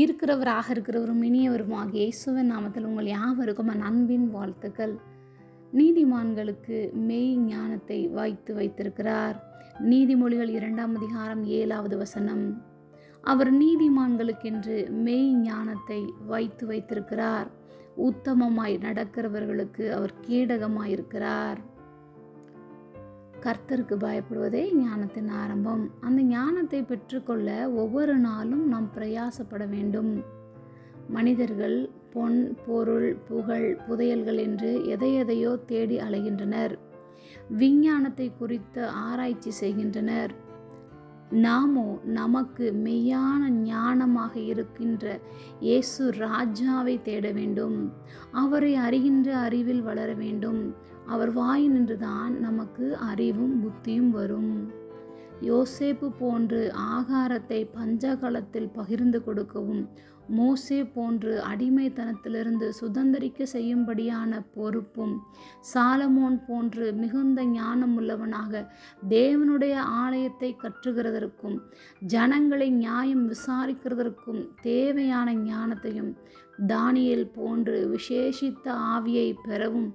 இருக்கிறவராக இருக்கிறவரும் இனியவருமாக இயேசுவின் நாமத்தில் உங்கள் யாவருக்கும் அன்பின் வாழ்த்துக்கள். நீதிமான்களுக்கு மெய் ஞானத்தை வைத்து வைத்திருக்கிறார். நீதிமொழிகள் இரண்டாம் அதிகாரம் ஏழாவது வசனம். அவர் நீதிமான்களுக்கென்று மெய் ஞானத்தை வைத்து வைத்திருக்கிறார். உத்தமமாய் நடக்கிறவர்களுக்கு அவர் கீடகமாய் இருக்கிறார் கர்த்தருக்கு பயப்படுவதே ஞானத்தின் ஆரம்பம். அந்த ஞானத்தை பெற்றுக்கொள்ள ஒவ்வொரு நாளும் நாம் பிரயாசப்பட வேண்டும். மனிதர்கள் பொன் பொருள் புகழ் புதையல்கள் என்று எதை எதையோ தேடி அலைகின்றனர். விஞ்ஞானத்தை குறித்து ஆராய்ச்சி செய்கின்றனர். நாமோ நமக்கு மெய்யான ஞானமாக இருக்கின்ற இயேசு ராஜாவை தேட வேண்டும். அவரை அறிகின்ற அறிவில் வளர வேண்டும். அவர் வாய் நின்றுதான் நமக்கு அறிவும் புத்தியும் வரும். யோசேப்பு போன்று ஆகாரத்தை பஞ்சகலத்தில் பகிர்ந்து கொடுக்கவும் மோசே போன்று அடிமைத்தனத்திலிருந்து சுதந்திரிக்க செய்யும்படியான பொறுப்பும் சாலமோன் போன்று மிகுந்த ஞானம் உள்ளவனாக தேவனுடைய ஆலயத்தை கற்றுகிறதற்கும் ஜனங்களை நியாயம் விசாரிக்கிறதற்கும் தேவையான ஞானத்தையும் தானியல் போன்று விசேஷித்த ஆவியை பெறவும்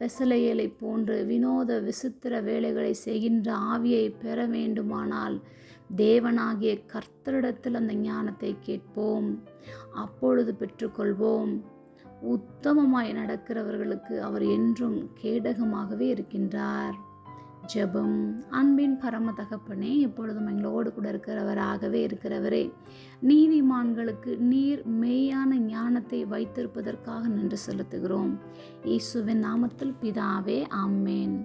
பெசலையலை போன்று வினோத விசித்திர வேலைகளை செய்கின்ற ஆவியை பெற வேண்டுமானால் தேவனாகிய கர்த்தரிடத்தில் அந்த ஞானத்தை கேட்போம். அப்பொழுது பெற்றுக்கொள்வோம். உத்தமமாய் நடக்கிறவர்களுக்கு அவர் என்றும் கேடகமாகவே இருக்கின்றார். ஜெபம் அன்பின் பரம தகப்பனே எப்பொழுதும் எங்களோடு கூட இருக்கிறவராகவே இருக்கிறவரே நீதிமான்களுக்கு நீர் மெய்யான ஞானத்தை வைத்திருப்பதற்காக நன்றி செலுத்துகிறோம். இயேசுவின் நாமத்தில் பிதாவே ஆமேன்.